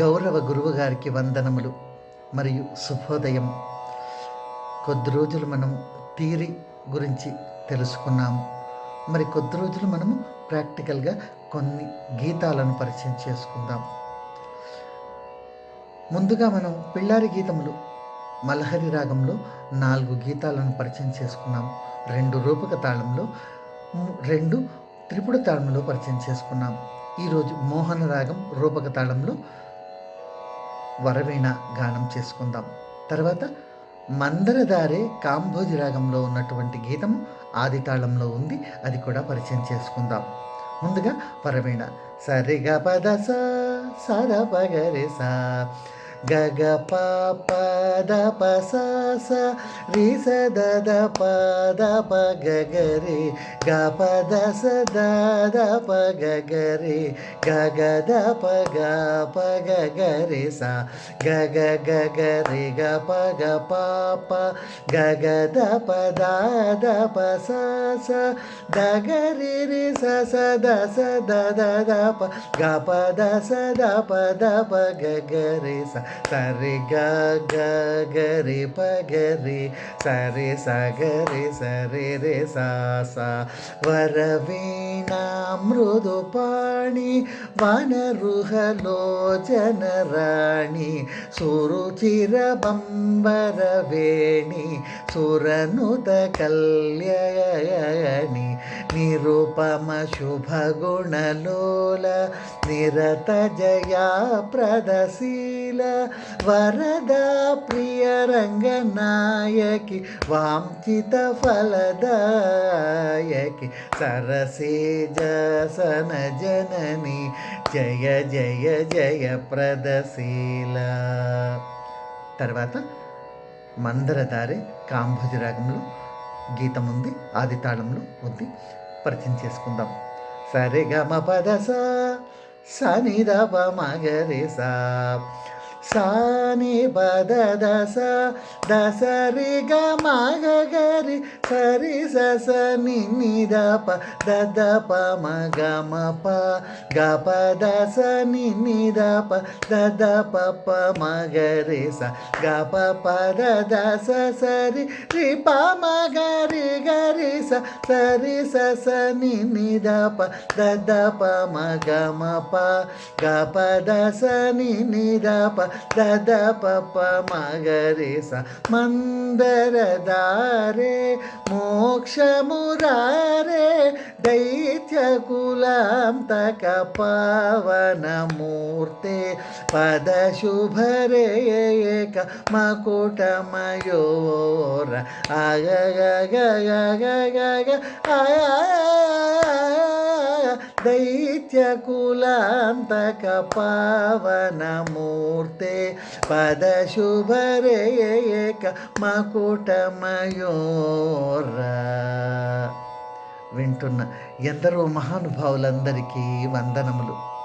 గౌరవ గురువు గారికి వందనములు మరియు శుభోదయం. కొద్ది రోజులు మనం థియరీ గురించి తెలుసుకున్నాము. మరి కొద్ది రోజులు మనము ప్రాక్టికల్గా కొన్ని గీతాలను పరిచయం చేసుకుందాం. ముందుగా మనం పిల్లారి గీతములు మలహరి రాగంలో నాలుగు గీతాలను పరిచయం చేసుకున్నాము రెండు రూపక తాళంలో రెండు త్రిపుడ తాళంలో పరిచయం చేసుకున్నాం. ఈరోజు మోహన రాగం రూపక తాళంలో వరవీణ గానం చేసుకుందాం. తర్వాత మందరదారే కాంభోజి రాగంలో ఉన్నటువంటి గీతము ఆది తాళంలో ఉంది. అది కూడా పరిచయం చేసుకుందాం. ముందుగా వరవీణ సరిగా పద సాదా సద పగరి సా gaga papa da pa da da pa da pa ga ga ri pa da sa da da pa ga ga da pa ga pa ga ga ri sa ga ga ga ga ri pa ga pa pa ga ga da pa da da pa sa sa da ga ri ri sa sa da sa da da da pa ga da sa da pa da sa சரி கரி பகரி சரி சகரி சரி ரே சாசா வரவீணா மೃದುಪಾಣಿ ವನರುಹಲೋಚನರಾಣಿ ಸುರುಚಿರ ಬಂಬರವೇಣಿ ಸುರನುತ ಕಲ್ಯಾಣಿ రి స స నిరుపమ శుభగుణలోల నిరత జయా ప్రదశీల వరద ప్రియ రంగనాయకి వాంఛిత ఫలదాయకి సరసేజసన జనని జయ జయ జయ ప్రదశీల. తర్వాత మందరదారి కాంభుజరాగంలో గీతం ఉంది ఆది తాళంలో ఉంది. పరిచయం చేసుకుందాం. సరే గమ పద సా సని దప మగరే సా సాని పద దస రి గ మగ గరి సరి స స ని ని ద ప ద ద ప మ గ మ ప గ ప ద స ని ని ద ప ద ద ప ప మ గ రే స గ ప ప ద ద స స రి రి ప మ గ ಸ ಸರಿ ಸ ಸ ನಿ ನಿ ದ ಪ ದ ದ ಪ ಮ ಗ ಮ ಪ ಗ ಪ ದ ಸ ನಿ ನಿ ದ ಪ ದ ದ ಪ ಪ ಮ ಗ ರಿ ಸ ಮಂದರ ದ ರೇ మోక్షమురారే దైత్య కులాంతక పావనమూర్తే పద శుభరే ఏక మకుటమయోర ఆగ గ దైత్యకులాంతక గ గ గ పావనమూర్తే పద శుభరే వింటున్న ఎందరో మహానుభావులందరికీ వందనములు.